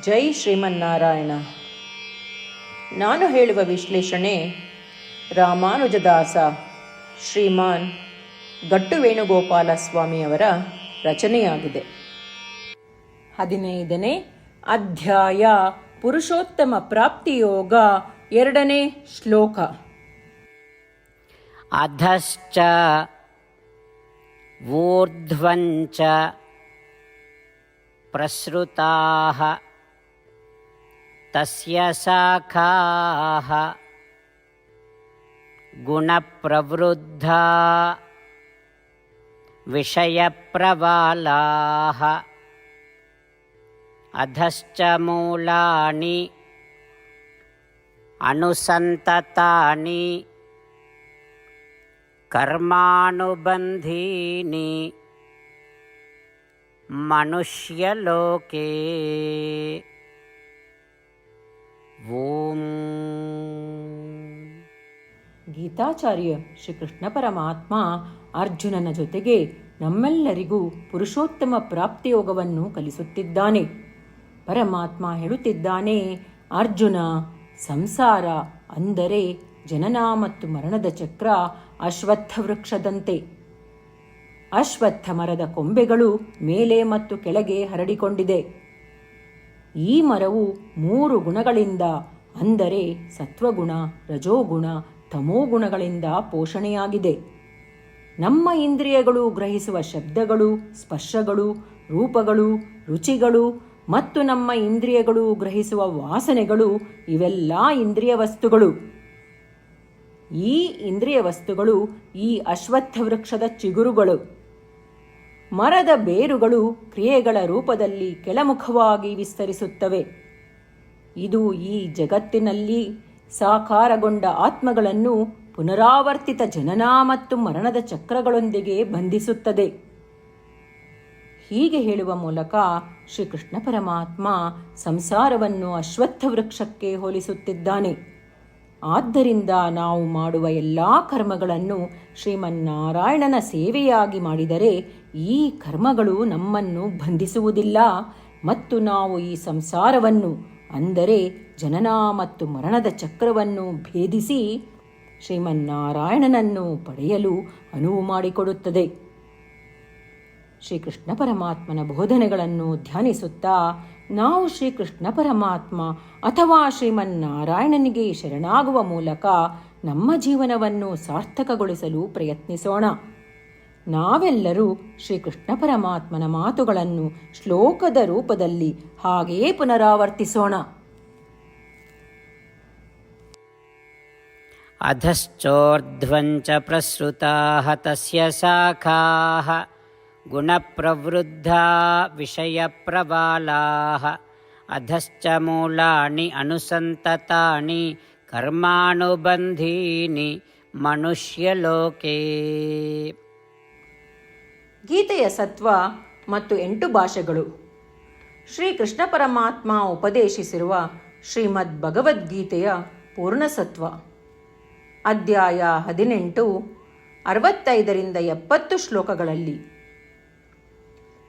ಜೈ ಶ್ರೀಮನ್ನಾರಾಯಣ. ನಾನು ಹೇಳುವ ವಿಶ್ಲೇಷಣೆ ರಾಮಾನುಜದಾಸ ಶ್ರೀಮಾನ್ ಗಟ್ಟು ವೇಣುಗೋಪಾಲ ಸ್ವಾಮಿಯವರ ರಚನೆಯಾಗಿದೆ. ಹದಿನೈದನೇ ಅಧ್ಯಾಯ ಪುರುಷೋತ್ತಮ ಪ್ರಾಪ್ತಿಯೋಗ ಎರಡನೇ ಶ್ಲೋಕ. ಅಧಶ್ಚ ಊರ್ಧ್ವಂಚ ಪ್ರಸೃತಾ तस्य शाखाः गुणप्रवृद्धा विषयप्रवालाः अधश्च मूलानि अनुसन्ततानि कर्मानुबन्धीनि मनुष्यलोके ॐ ಗೀತಾಚಾರ್ಯ ಶ್ರೀಕೃಷ್ಣ ಪರಮಾತ್ಮ ಅರ್ಜುನನ ಜೊತೆಗೆ ನಮ್ಮೆಲ್ಲರಿಗೂ ಪುರುಷೋತ್ತಮ ಪ್ರಾಪ್ತಿಯೋಗವನ್ನು ಕಲಿಸುತ್ತಿದ್ದಾನೆ. ಪರಮಾತ್ಮ ಹೇಳುತ್ತಿದ್ದಾನೆ, ಅರ್ಜುನ, ಸಂಸಾರ ಅಂದರೆ ಜನನ ಮತ್ತು ಮರಣದ ಚಕ್ರ ಅಶ್ವತ್ಥ ವೃಕ್ಷದಂತೆ. ಅಶ್ವತ್ಥ ಮರದ ಕೊಂಬೆಗಳು ಮೇಲೆ ಮತ್ತು ಕೆಳಗೆ ಹರಡಿಕೊಂಡಿದೆ. ಈ ಮರವು ಮೂರು ಗುಣಗಳಿಂದ, ಅಂದರೆ ಸತ್ವಗುಣ, ರಜೋಗುಣ, ತಮೋಗುಣಗಳಿಂದ ಪೋಷಣೆಯಾಗಿದೆ. ನಮ್ಮ ಇಂದ್ರಿಯಗಳು ಗ್ರಹಿಸುವ ಶಬ್ದಗಳು, ಸ್ಪರ್ಶಗಳು, ರೂಪಗಳು, ರುಚಿಗಳು ಮತ್ತು ನಮ್ಮ ಇಂದ್ರಿಯಗಳು ಗ್ರಹಿಸುವ ವಾಸನೆಗಳು ಇವೆಲ್ಲ ಇಂದ್ರಿಯ ವಸ್ತುಗಳು ಈ ಇಂದ್ರಿಯ ವಸ್ತುಗಳು ಈ ಅಶ್ವತ್ಥ ವೃಕ್ಷದ ಚಿಗುರುಗಳು. ಮರದ ಬೇರುಗಳು ಕ್ರಿಯೆಗಳ ರೂಪದಲ್ಲಿ ಕೆಳಮುಖವಾಗಿ ವಿಸ್ತರಿಸುತ್ತವೆ. ಇದು ಈ ಜಗತ್ತಿನಲ್ಲಿ ಸಾಕಾರಗೊಂಡ ಆತ್ಮಗಳನ್ನು ಪುನರಾವರ್ತಿತ ಜನನ ಮತ್ತು ಮರಣದ ಚಕ್ರಗಳೊಂದಿಗೆ ಬಂಧಿಸುತ್ತದೆ. ಹೀಗೆ ಹೇಳುವ ಮೂಲಕ ಶ್ರೀಕೃಷ್ಣ ಪರಮಾತ್ಮ ಸಂಸಾರವನ್ನು ಅಶ್ವತ್ಥ ವೃಕ್ಷಕ್ಕೆ ಹೋಲಿಸುತ್ತಿದ್ದಾನೆ. ಆದ್ದರಿಂದ ನಾವು ಮಾಡುವ ಎಲ್ಲ ಕರ್ಮಗಳನ್ನು ಶ್ರೀಮನ್ನಾರಾಯಣನ ಸೇವೆಯಾಗಿ ಮಾಡಿದರೆ ಈ ಕರ್ಮಗಳು ನಮ್ಮನ್ನು ಬಂಧಿಸುವುದಿಲ್ಲ ಮತ್ತು ನಾವು ಈ ಸಂಸಾರವನ್ನು, ಅಂದರೆ ಜನನ ಮತ್ತು ಮರಣದ ಚಕ್ರವನ್ನು ಭೇದಿಸಿ ಶ್ರೀಮನ್ನಾರಾಯಣನನ್ನು ಪಡೆಯಲು ಅನುವು ಮಾಡಿಕೊಡುತ್ತದೆ. ಶ್ರೀಕೃಷ್ಣ ಪರಮಾತ್ಮನ ಬೋಧನೆಗಳನ್ನು ಧ್ಯಾನಿಸುತ್ತಾ ನಾವು ಶ್ರೀಕೃಷ್ಣ ಪರಮಾತ್ಮ ಅಥವಾ ಶ್ರೀಮನ್ನಾರಾಯಣನಿಗೆ ಶರಣಾಗುವ ಮೂಲಕ ನಮ್ಮ ಜೀವನವನ್ನು ಸಾರ್ಥಕಗೊಳಿಸಲು ಪ್ರಯತ್ನಿಸೋಣ ನಾವೆಲ್ಲರೂ ಶ್ರೀಕೃಷ್ಣ ಪರಮಾತ್ಮನ ಮಾತುಗಳನ್ನು ಶ್ಲೋಕದ ರೂಪದಲ್ಲಿ ಹಾಗೆಯೇ ಪುನರಾವರ್ತಿಸೋಣ अधश्चोर्ध्वं च प्रसृताः तस्य शाखाः गुणप्रवृद्धा विषयप्रबालाः अधश्च मूलानि अनुसन्ततानि कर्मानुबन्धीनि मनुष्यलोके ಗೀತೆಯ ಸತ್ವ ಮತ್ತು ಎಂಟು ಭಾಷೆಗಳು ಶ್ರೀ ಕೃಷ್ಣ ಪರಮಾತ್ಮ ಉಪದೇಶಿಸಿರುವ ಶ್ರೀಮದ್ ಭಗವದ್ಗೀತೆಯ ಪೂರ್ಣಸತ್ವ ಅಧ್ಯಾಯ ಹದಿನೆಂಟು ಅರವತ್ತೈದರಿಂದ ಎಪ್ಪತ್ತು ಶ್ಲೋಕಗಳಲ್ಲಿ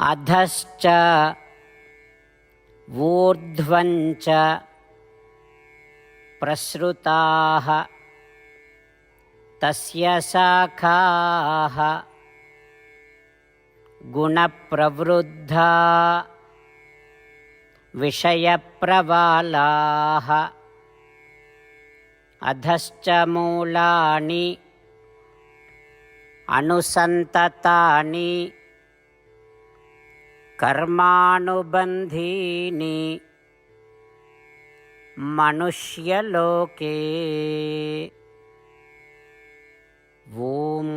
అధశ్చ ఊర్ధ్వంచ ప్రసృతా తస్య శాఖా గుణప్రవృద్ధా విషయప్రవాళా అధశ్చ మూలాని అనుసంతతాని कर्मानुबन्धीनि मनुष्यलोके ॐ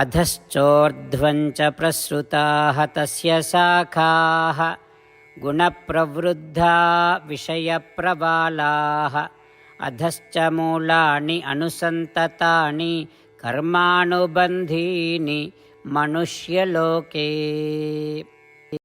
अधश्चोर्ध्वं च प्रसृताः तस्य शाखाः गुणप्रवृद्धा विषयप्रबालाः अधश्च मूलानि अनुसन्ततानि कर्मानुबन्धीनि मनुष्यलोके